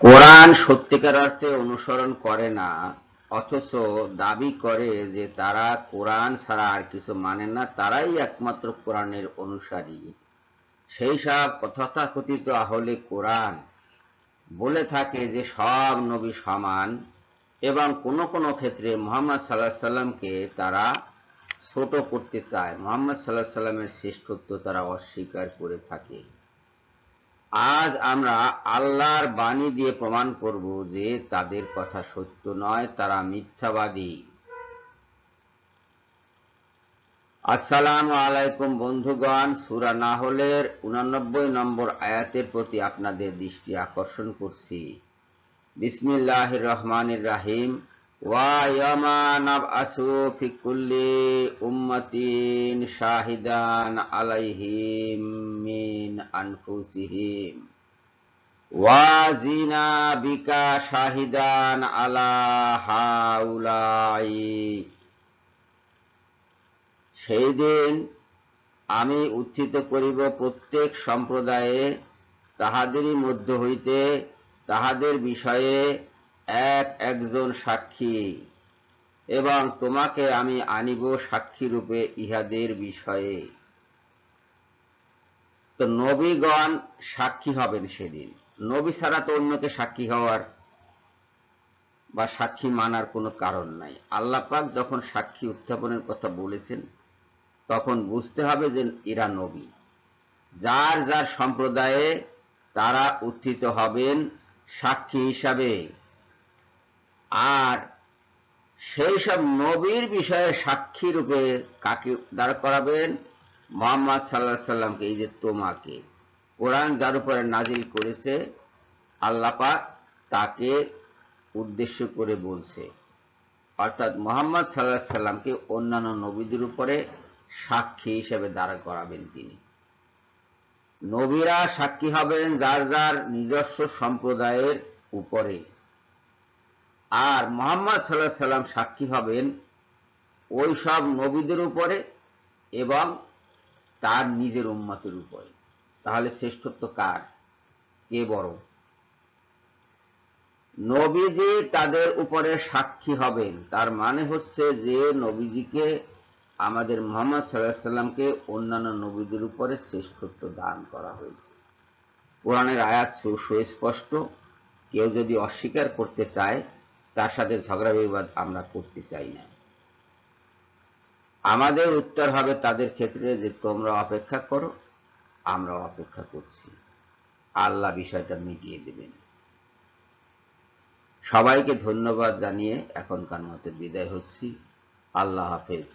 কোরআন সত্যিকার অর্থে অনুসরণ করে না, অথচ দাবি করে যে তারা কোরআন ছাড়া আর কিছু মানে না, তারাই একমাত্র কোরআনের অনুসারী। সেই সব তথাকথিত আহলে কোরআন বলে থাকে যে সব নবী সমান এবং কোন কোন ক্ষেত্রে মোহাম্মদ সাল্লাহ সাল্লামকে তারা ছোট করতে চায়। মোহাম্মদ সাল্লাহ সাল্লামের শ্রেষ্ঠত্ব তারা অস্বীকার করে থাকে। আজ আমরা আল্লাহর বাণী দিয়ে প্রমাণ করব যে তাদের কথা সত্য নয়, তারা মিথ্যাবাদী। আসসালামু আলাইকুম বন্ধুগণ, সুরা নাহলের উনানব্বই নম্বর আয়াতের প্রতি আপনাদের দৃষ্টি আকর্ষণ করছি। বিসমিল্লাহ রহমানির রাহিম। সেই দিন আমি উত্থিত করিব প্রত্যেক সম্প্রদায়ে তাহাদেরই মধ্য হইতে তাহাদের বিষয়ে এক একজন সাক্ষী। এবং তোমাকে আমি আনিব সাক্ষী রূপে ইহাদের বিষয়ে। তো নবীগণ সাক্ষী হবেন সেদিন। নবী ছাড়া তো অন্যকে সাক্ষী হওয়ার বা সাক্ষী মানার কোনো কারণ নাই। আল্লাহ পাক যখন সাক্ষী উত্থাপনের কথা বলেছেন, তখন বুঝতে হবে যে এরা নবী। যার যার সম্প্রদায়ে তারা উত্থিত হবেন সাক্ষী হিসাবে। আর সেই সব নবীর বিষয়ে সাক্ষী রূপে কাকে দাঁড় করাবেন? মোহাম্মদ সাল্লাহ সাল্লামকে এই যে তোমাকে। কোরআন যার উপরে নাজিল করেছে আল্লাপা তাকে উদ্দেশ্য করে বলছে। অর্থাৎ মোহাম্মদ সাল্লাহ সাল্লামকে অন্যান্য নবীদের উপরে সাক্ষী হিসেবে দাঁড়া করাবেন তিনি। নবীরা সাক্ষী হবেন যার যার নিজস্ব সম্প্রদায়ের উপরে। আর মোহাম্মদ সাল্লাহ সাল্লাম সাক্ষী হবেন ওই সব নবীদের উপরে এবং তার নিজের উম্মতের উপরে। তাহলে শ্রেষ্ঠত্ব কার? কে বড়? নবীজি তাদের উপরে সাক্ষী হবেন। তার মানে হচ্ছে যে নবীজিকে আমাদের মোহাম্মদ সাল্লাহ সাল্লামকে অন্যান্য নবীদের উপরে শ্রেষ্ঠত্ব দান করা হয়েছে। কোরআনের আয়াত সুস্পষ্ট। কেউ যদি অস্বীকার করতে চায় তার সাথে ঝগড়া বিবাদ আমরা করতে চাই না। আমাদের উত্তর হবে তাদের ক্ষেত্রে যে তোমরা অপেক্ষা করো আমরা অপেক্ষা করছি। আল্লাহ বিষয়টা মিটিয়ে দেবেন। সবাইকে ধন্যবাদ জানিয়ে এখনকার মতো বিদায় হচ্ছি। আল্লাহ হাফেজ।